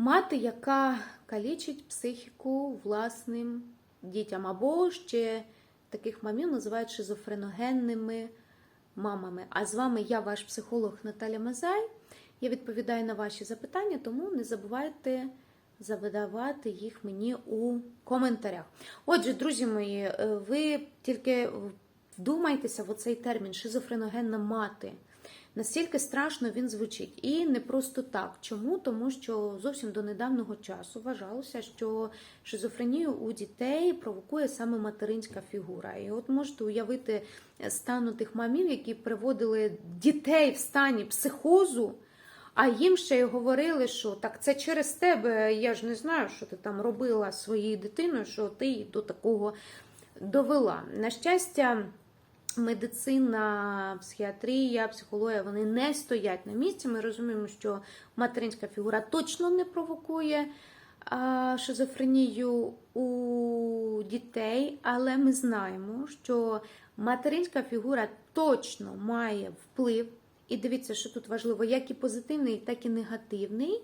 Мати, яка калічить психіку власним дітям, або ще таких мамів називають шизофреногенними мамами. А з вами я, ваш психолог Наталя Мазай. Я відповідаю на ваші запитання, тому не забувайте задавати їх мені у коментарях. Отже, друзі мої, е, ви тільки вдумайтеся в оцей термін шизофреногенна мати. Настільки страшно він звучить. І не просто так. Чому? Тому що зовсім до недавнього часу вважалося, що шизофренію у дітей провокує саме материнська фігура. І от можете уявити стану тих мамів, які приводили дітей в стані психозу. А їм ще й говорили, що так це через тебе. Я ж не знаю, що ти там робила своєю дитиною, що ти її до такого довела. На щастя, медицина, психіатрія, психологія вони не стоять на місці. Ми розуміємо, що материнська фігура точно не провокує шизофренію у дітей, але ми знаємо, що материнська фігура точно має вплив. І дивіться, що тут важливо, як і позитивний, так і негативний.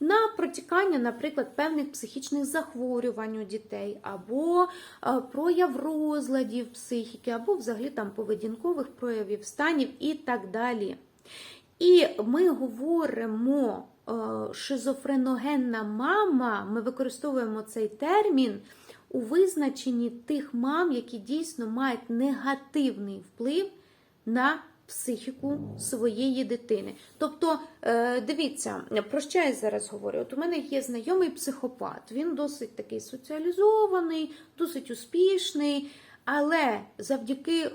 На протікання, наприклад, певних психічних захворювань у дітей, або е, прояв розладів психіки, або взагалі там поведінкових проявів, станів і так далі. І ми говоримо е, шизофреногенна мама, ми використовуємо цей термін у визначенні тих мам, які дійсно мають негативний вплив на психіку своєї дитини. Тобто, е, дивіться, про що я зараз говорю? От у мене є знайомий психопат, він досить такий соціалізований, досить успішний. Але завдяки е,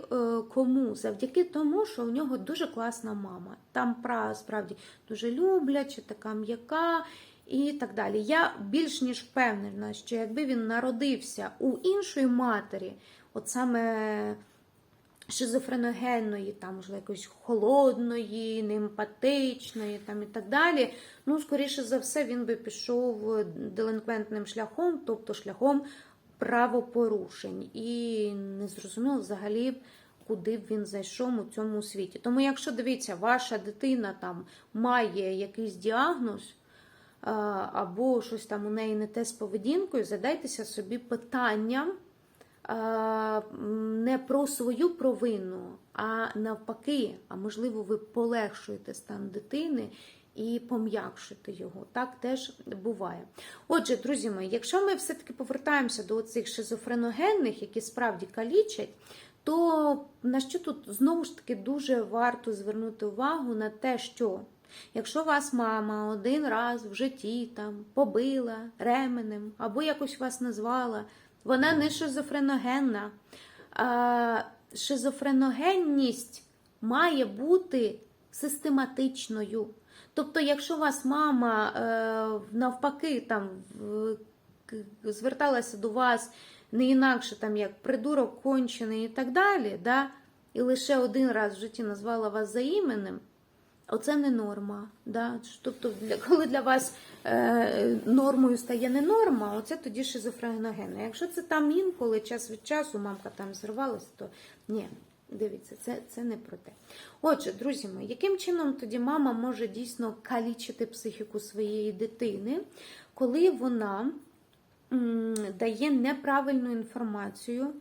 кому? Завдяки тому, що у нього дуже класна мама. Там справді дуже любляча, така м'яка і так далі. Я більш ніж впевнена, що якби він народився у іншої матері, от саме шизофреногенної, там, можливо, якоїсь холодної, неемпатичної там, і так далі. Ну, скоріше за все, він би пішов делинквентним шляхом, тобто шляхом правопорушень. І не зрозуміло взагалі. Куди б він зайшов у цьому світі. Тому, якщо дивіться, ваша дитина там має якийсь діагноз, або щось там у неї не те з поведінкою, задайтеся собі питанням не про свою провину, а навпаки, а можливо, ви полегшуєте стан дитини і пом'якшуєте його. Так теж буває. Отже, друзі мої, якщо ми все-таки повертаємося до цих шизофреногенних, які справді калічать, то на що тут знову ж таки дуже варто звернути увагу на те, що якщо вас мама один раз в житті там побила ременем або якось вас назвала, вона не шизофреногенна. Шизофреногенність має бути систематичною. Тобто, якщо вас мама е, навпаки там зверталася до вас не інакше, там як придурок кончений і так далі, да, і лише один раз в житті назвала вас за іменем, оце не норма. Да? Тобто, коли для вас е, нормою стає не норма, оце тоді шизофреногенна. Якщо це там інколи час від часу мамка там зривалася, то ні. Дивіться, це це не про те. Отже, друзі мої, яким чином тоді мама може дійсно калічити психіку своєї дитини, коли вона м, дає неправильну інформацію?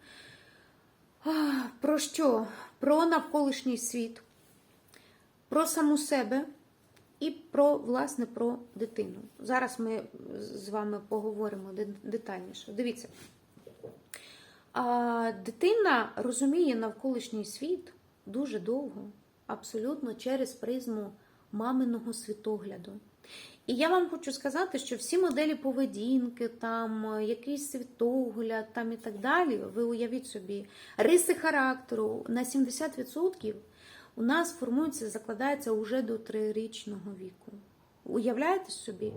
Про що? Про навколишній світ, про саму себе і про, власне, про дитину. Зараз ми з вами поговоримо детальніше. Дивіться. А дитина розуміє навколишній світ дуже довго, абсолютно через призму маминого світогляду. І я вам хочу сказати, що всі моделі поведінки, там якийсь світогляд там і так далі, ви уявіть собі, риси характеру на 70% у нас формується, закладається уже до трирічного віку. Уявляєте собі?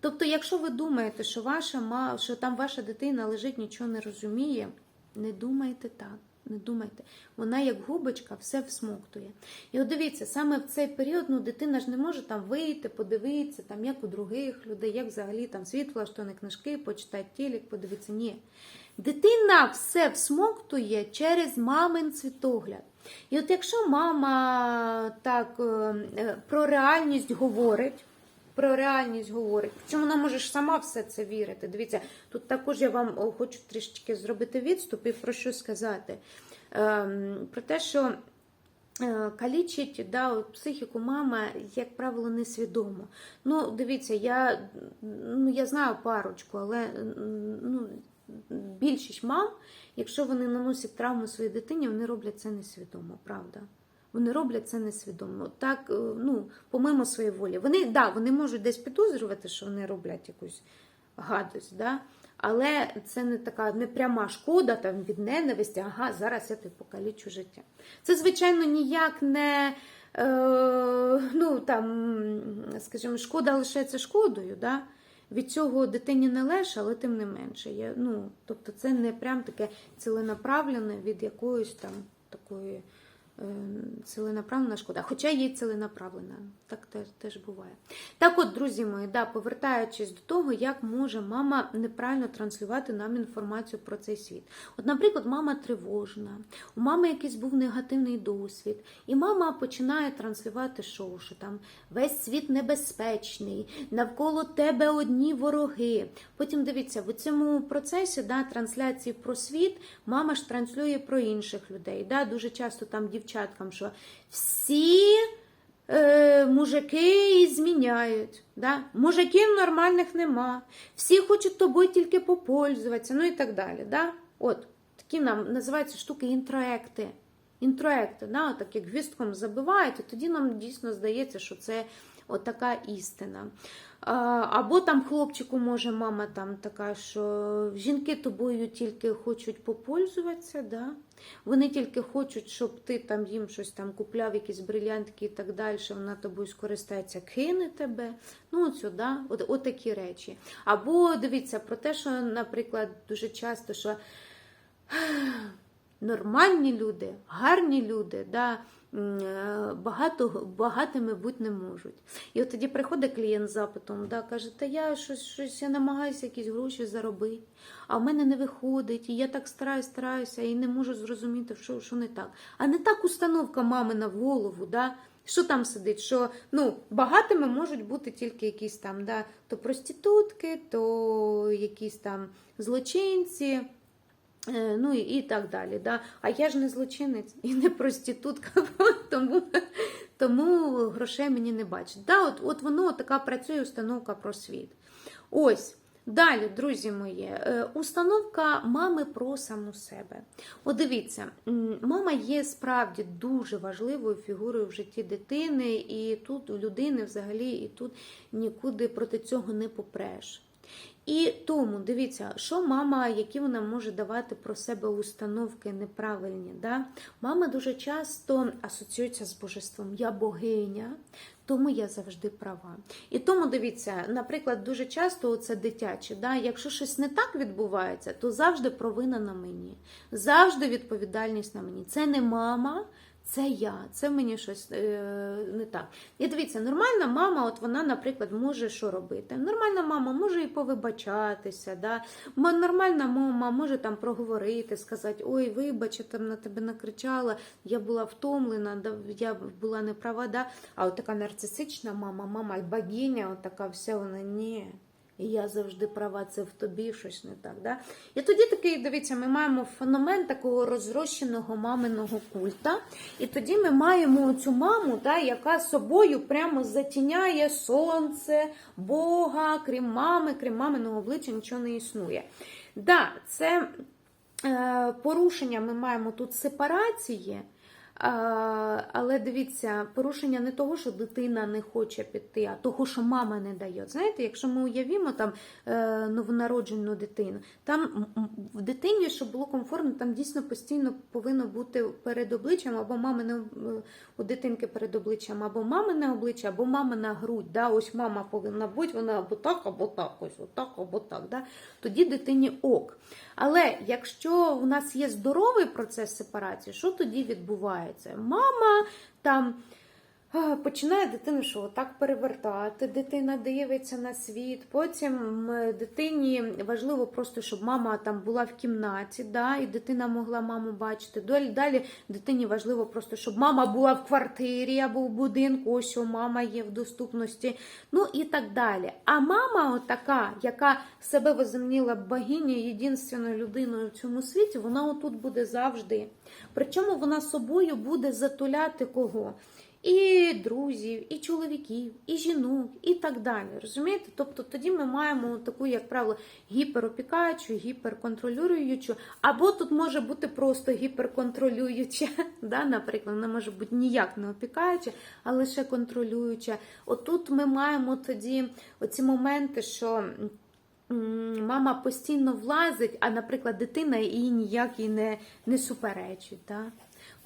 Тобто, якщо ви думаєте, що ваша що там ваша дитина лежить, нічого не розуміє, не думайте так. Не думайте, вона як губочка все всмоктує. І от дивіться, саме в цей період ну, дитина ж не може там вийти, подивитися, там, як у других людей, як взагалі там світ влаштовані книжки, почитати тілік, подивитися. Ні. Дитина все всмоктує через мамин світогляд. І от якщо мама так е, про реальність говорить, про реальність говорить. Причому вона може сама все це вірити. Дивіться, тут також я вам хочу трішечки зробити відступ і про що сказати. Ем, про те, що е, калічить да, психіку мама, як правило, несвідомо. Ну, дивіться, я, ну, я знаю парочку, але ну, більшість мам, якщо вони наносять травму своїй дитині, вони роблять це несвідомо, правда. Вони роблять це несвідомо. Так, е, ну, помимо своєї волі. Вони, да, вони можуть десь підозрювати, що вони роблять якусь гадость, да? але це не така не пряма шкода там, від ненависті, ага, зараз я тобі покалічу життя. Це, звичайно, ніяк не. Е, ну, там, скажімо, шкода лишається шкодою. Да? Від цього дитині не легше, але тим не менше. Я, ну, тобто це не прям таке ціленаправлене від якоїсь там такої е, ціленаправлена шкода. Хоча є й ціленаправлена, так теж, теж буває. Так от, друзі мої, да, повертаючись до того, як може мама неправильно транслювати нам інформацію про цей світ. От, наприклад, мама тривожна, у мами якийсь був негативний досвід, і мама починає транслювати шоу, що там весь світ небезпечний, навколо тебе одні вороги. Потім дивіться, в цьому процесі да, трансляції про світ мама ж транслює про інших людей. Да? Дуже часто там дівчаткам, що всі е, мужики і зміняють. Да? Мужиків нормальних нема. Всі хочуть тобою тільки попользуватися, ну і так далі. Да? От, такі нам називаються штуки інтроекти. Інтроекти, да? так як гвістком забивають, і тоді нам дійсно здається, що це от істина. Або там хлопчику може мама там така, що жінки тобою тільки хочуть попользуватися, да? вони тільки хочуть, щоб ти там їм щось там купляв, якісь брилянтики і так далі, вона тобою скористається, кине тебе. Ну, от сюди, от, от такі речі. Або дивіться про те, що, наприклад, дуже часто, що нормальні люди, гарні люди, да, багато, багатими бути не можуть. І от тоді приходить клієнт з запитом, да, каже, та я щось, щось я намагаюся якісь гроші заробити, а в мене не виходить, і я так стараюсь, стараюся, і не можу зрозуміти, що, що не так. А не так установка мамина в голову, да, що там сидить? Що ну, багатими можуть бути тільки якісь там, да, то проститутки, то якісь там злочинці. Е, Ну і, так далі. Да? А я ж не злочинець і не проститутка, тому, тому грошей мені не бачить. Да, от, от воно така працює установка про світ. Ось. Далі, друзі мої, е, установка мами про саму себе. От дивіться, мама є справді дуже важливою фігурою в житті дитини, і тут у людини взагалі і тут нікуди проти цього не попреш. І тому дивіться, що мама, які вона може давати про себе установки неправильні. Да? Мама дуже часто асоціюється з божеством. Я богиня, тому я завжди права. І тому дивіться, наприклад, дуже часто це дитяче. Да? Якщо щось не так відбувається, то завжди провина на мені, завжди відповідальність на мені. Це не мама. Це я, це мені щось е, не так. І дивіться, нормальна мама, от вона, наприклад, може що робити. Нормальна мама може і повибачатися. Да? Нормальна мама може там проговорити, сказати, ой, вибач, я там на тебе накричала, я була втомлена, да, я була неправа. Да? А от така нарцисична мама, мама богиня, от така вся вона ні. І я завжди права, це в тобі щось не так. Да? І тоді такий, дивіться, ми маємо феномен такого розрощеного маминого культа. І тоді ми маємо цю маму, да, яка собою прямо затіняє сонце, Бога, крім мами, крім маминого обличчя нічого не існує. Да, це е, порушення ми маємо тут сепарації. Але дивіться, порушення не того, що дитина не хоче піти, а того, що мама не дає. Знаєте, якщо ми уявімо там е, новонароджену дитину, там в дитині, щоб було комфортно, там дійсно постійно повинно бути перед обличчям або мамине е, у дитинки перед обличчям, або мамине обличчя, або мамина грудь. Да? Ось мама повинна бути, вона або так, або так, ось отак, або так. Да? Тоді дитині ок. Але якщо у нас є здоровий процес сепарації, що тоді відбувається? Мама там починає дитину що так перевертати. Дитина дивиться на світ. Потім дитині важливо просто, щоб мама там була в кімнаті, да, і дитина могла маму бачити. Далі, далі дитині важливо просто, щоб мама була в квартирі або в будинку, ось що мама є в доступності. Ну і так далі. А мама, от така, яка себе возомніла богиню, єдинственною людиною в цьому світі, вона отут буде завжди. Причому вона собою буде затуляти кого? І друзів, і чоловіків, і жінок, і так далі. Розумієте? Тобто тоді ми маємо таку, як правило, гіперопікаючу, гіперконтролюючу, або тут може бути просто гіперконтролююча. Да? Наприклад, вона може бути ніяк не опікаюча, а лише контролююча. Отут ми маємо тоді оці моменти, що. Мама постійно влазить, а, наприклад, дитина їй ніяк і не, не суперечить. Да?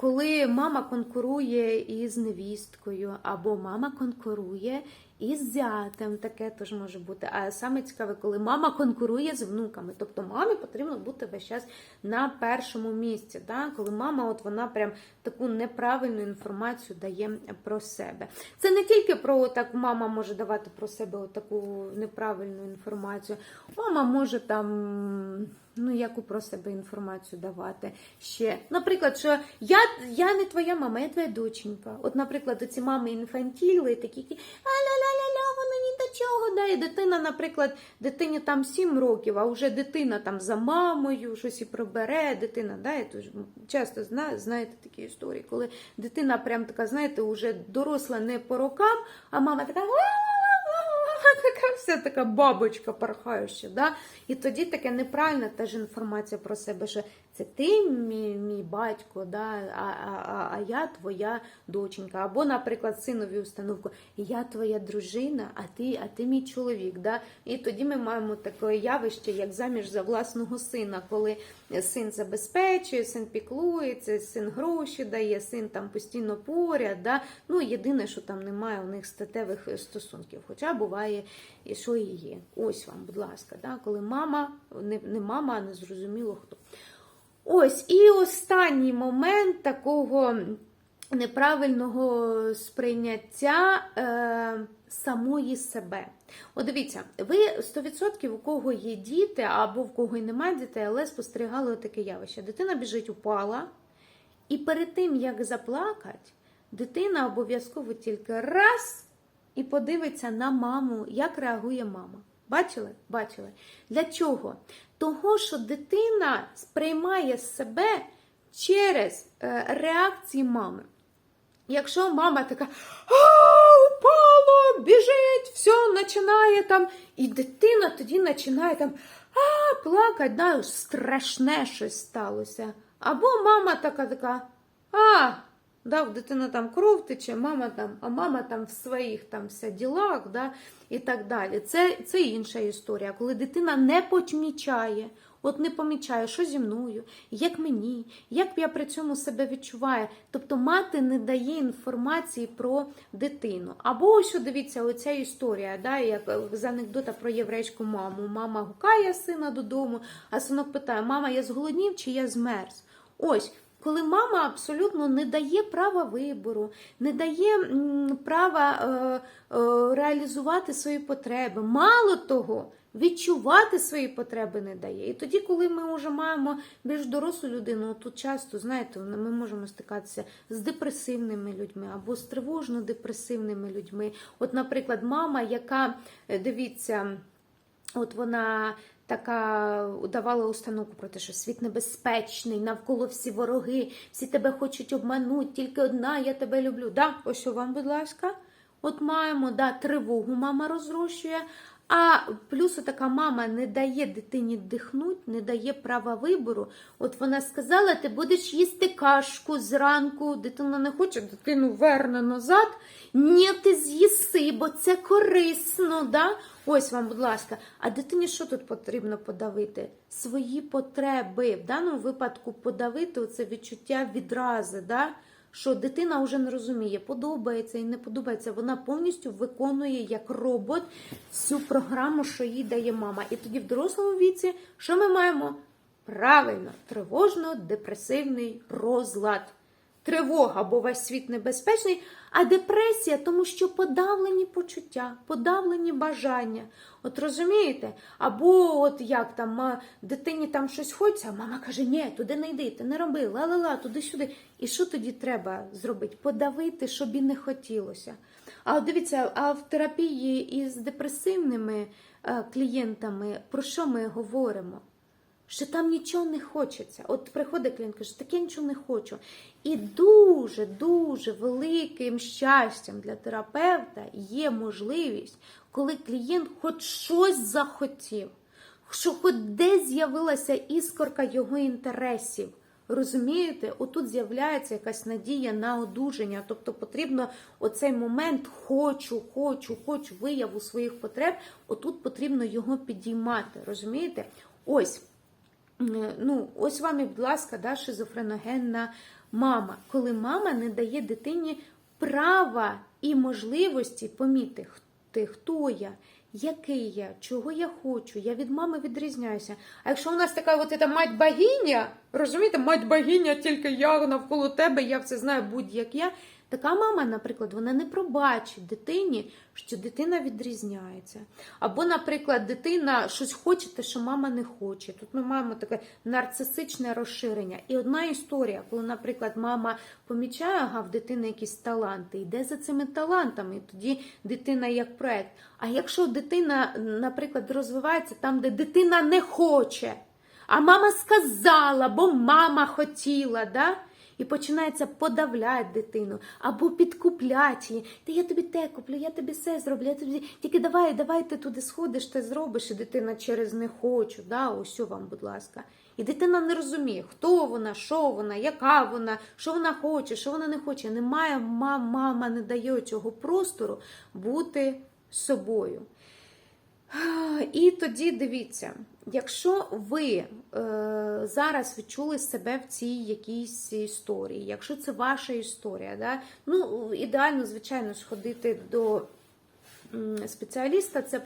Коли мама конкурує із невісткою, або мама конкурує із зятем, таке теж може бути. А саме цікаве, коли мама конкурує з внуками. Тобто мамі потрібно бути весь час на першому місці. Да? Коли мама, от вона прям таку неправильну інформацію дає про себе. Це не тільки про так, мама може давати про себе таку неправильну інформацію. Мама може там. Ну, яку про себе інформацію давати ще. Наприклад, що я, я не твоя мама, я твоя доченька. От, наприклад, оці мами інфантіли, такі, а-ля-ля-ля-ля, вона ні до чого. Да? І дитина, наприклад, дитині там 7 років, а вже дитина там за мамою щось і пробере, дитина, да, я теж часто знаю, знаєте такі історії, коли дитина прям така, знаєте, вже доросла не по рокам, а мама така. Вся така бабочка порхаюча, да? І тоді таке неправильна теж інформація про себе, що це ти мій, мій батько, да? а, а, а, я твоя доченька. Або, наприклад, синові установку, я твоя дружина, а ти, а ти мій чоловік. Да? І тоді ми маємо таке явище, як заміж за власного сина, коли син забезпечує, син піклується, син гроші дає, син там постійно поряд. Да? Ну, єдине, що там немає у них статевих стосунків. Хоча буває, що і є. Ось вам, будь ласка, да? коли мама, не, не мама, а не зрозуміло хто. Ось, і останній момент такого неправильного сприйняття е, самої себе. От дивіться, ви 100% у кого є діти, або в кого й немає дітей, але спостерігали таке явище. Дитина біжить, упала, і перед тим, як заплакати, дитина обов'язково тільки раз і подивиться на маму, як реагує мама. Бачили? Бачили. Для чого? Того, що дитина сприймає себе через е, реакції мами. Якщо мама така а, упало, біжить, все, починає там, і дитина тоді починає там а, плакати, да, страшне щось сталося. Або мама така така, а, да, дитина там кров тече, мама там, а мама там в своїх там все ділах, да, і так далі. Це, це інша історія, коли дитина не помічає. От не помічає, що зі мною, як мені, як я при цьому себе відчуваю. Тобто мати не дає інформації про дитину. Або ось дивіться, оця історія, да, як з анекдота про єврейську маму. Мама гукає сина додому, а синок питає: Мама, я зголоднів чи я змерз? Ось. Коли мама абсолютно не дає права вибору, не дає права е, е, реалізувати свої потреби, мало того, відчувати свої потреби не дає. І тоді, коли ми вже маємо більш дорослу людину, тут часто, знаєте, ми можемо стикатися з депресивними людьми або з тривожно-депресивними людьми. От, наприклад, мама, яка, е, дивіться, от вона така давала установку про те, що світ небезпечний, навколо всі вороги, всі тебе хочуть обманути, тільки одна, я тебе люблю. Да, ось що вам, будь ласка. От маємо, да, тривогу мама розрощує, а плюс така мама не дає дитині дихнути, не дає права вибору. От вона сказала, ти будеш їсти кашку зранку, дитина не хоче, дитину верне назад. Ні, ти з'їси, бо це корисно. Да? Ось вам, будь ласка, а дитині що тут потрібно подавити? Свої потреби. В даному випадку подавити це відчуття відрази. Да? Що дитина вже не розуміє, подобається і не подобається. Вона повністю виконує як робот всю програму, що їй дає мама. І тоді в дорослому віці, що ми маємо? Правильно, тривожно-депресивний розлад. Тривога, бо весь світ небезпечний, а депресія, тому що подавлені почуття, подавлені бажання. От розумієте? Або от як там дитині там щось хочеться, а мама каже, ні, туди не йди, ти не роби, ла-ла-ла, туди-сюди. І що тоді треба зробити? Подавити, щоб і не хотілося. А от дивіться, а в терапії із депресивними е, клієнтами про що ми говоримо? Що там нічого не хочеться. От приходить клієнт, каже, так я нічого не хочу. І дуже, дуже великим щастям для терапевта є можливість, коли клієнт хоч щось захотів, що хоч десь з'явилася іскорка його інтересів. Розумієте, отут з'являється якась надія на одужання. Тобто потрібно оцей момент хочу, хочу, хочу вияву своїх потреб. Отут потрібно його підіймати. Розумієте? Ось. Е, Ну, ось вам і, будь ласка, да, шизофреногенна мама, коли мама не дає дитині права і можливості помітити, хто я, який я, чого я хочу, я від мами відрізняюся. А якщо у нас така от ця мать богиня, розумієте, мать богиня, тільки я навколо тебе, я все знаю, будь-як я. Така мама, наприклад, вона не пробачить дитині, що дитина відрізняється. Або, наприклад, дитина щось хоче, те, що мама не хоче. Тут ми маємо таке нарцисичне розширення. І одна історія, коли, наприклад, мама помічає, ага, в дитини якісь таланти, йде за цими талантами, і тоді дитина як проект. А якщо дитина, наприклад, розвивається там, де дитина не хоче, а мама сказала, бо мама хотіла, да? І починається подавляти дитину або підкупляти її. Та я тобі те куплю, я тобі все зроблю, я тобі тільки давай, давай ти туди сходиш, ти зробиш, і дитина через не хочу. Да? Ось вам, будь ласка. І дитина не розуміє, хто вона, що вона, яка вона, що вона хоче, що вона не хоче. Немає мама, мама не дає цього простору бути собою. І тоді дивіться, якщо ви е, зараз відчули себе в цій якійсь історії, якщо це ваша історія, да, ну ідеально, звичайно, сходити до спеціаліста, це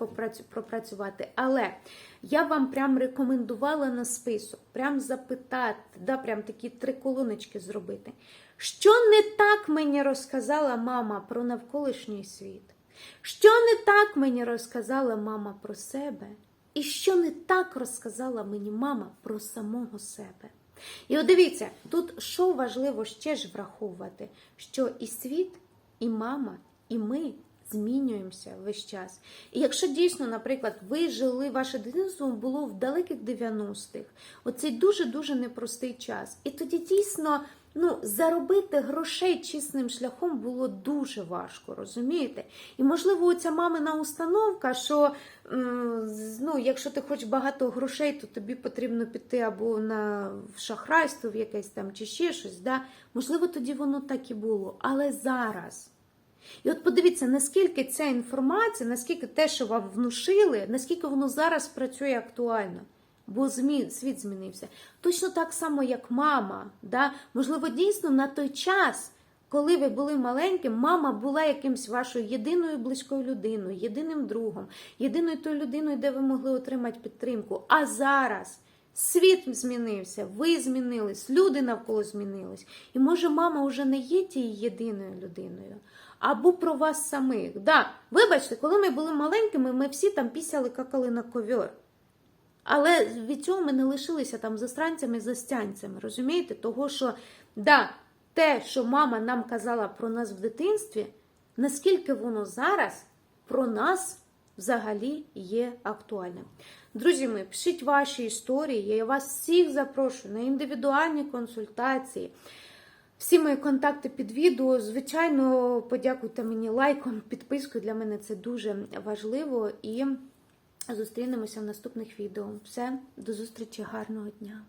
пропрацювати. Але я вам прям рекомендувала на список, прям запитати, да, прям такі три колоночки зробити. Що не так мені розказала мама про навколишній світ? Що не так мені розказала мама про себе, і що не так розказала мені мама про самого себе. І от дивіться, тут що важливо ще ж враховувати, що і світ, і мама, і ми змінюємося весь час. І якщо дійсно, наприклад, ви жили, ваше дитинство було в далеких 90-х, оцей дуже-дуже непростий час. І тоді дійсно ну, заробити грошей чесним шляхом було дуже важко, розумієте? І, можливо, оця мамина установка, що ну, якщо ти хочеш багато грошей, то тобі потрібно піти або на шахрайство в якесь там чи ще щось. Да? Можливо, тоді воно так і було. Але зараз. І от подивіться, наскільки ця інформація, наскільки те, що вам внушили, наскільки воно зараз працює актуально. Бо світ змінився. Точно так само, як мама. Да? Можливо, дійсно на той час, коли ви були маленьким, мама була якимсь вашою єдиною близькою людиною, єдиним другом, єдиною тою людиною, де ви могли отримати підтримку. А зараз світ змінився, ви змінились, люди навколо змінились. І може, мама вже не є тією єдиною людиною. Або про вас самих. Да, вибачте, коли ми були маленькими, ми всі там пісяли, какали на ковьор. Але від цього ми не лишилися там застранцями, застянцями. Розумієте? Того, що да, те, що мама нам казала про нас в дитинстві, наскільки воно зараз про нас взагалі є актуальним. Друзі мої, пишіть ваші історії. Я вас всіх запрошую на індивідуальні консультації. Всі мої контакти під відео. Звичайно, подякуйте мені лайком, підпискою. Для мене це дуже важливо. І зустрінемося в наступних відео. Все, до зустрічі, гарного дня!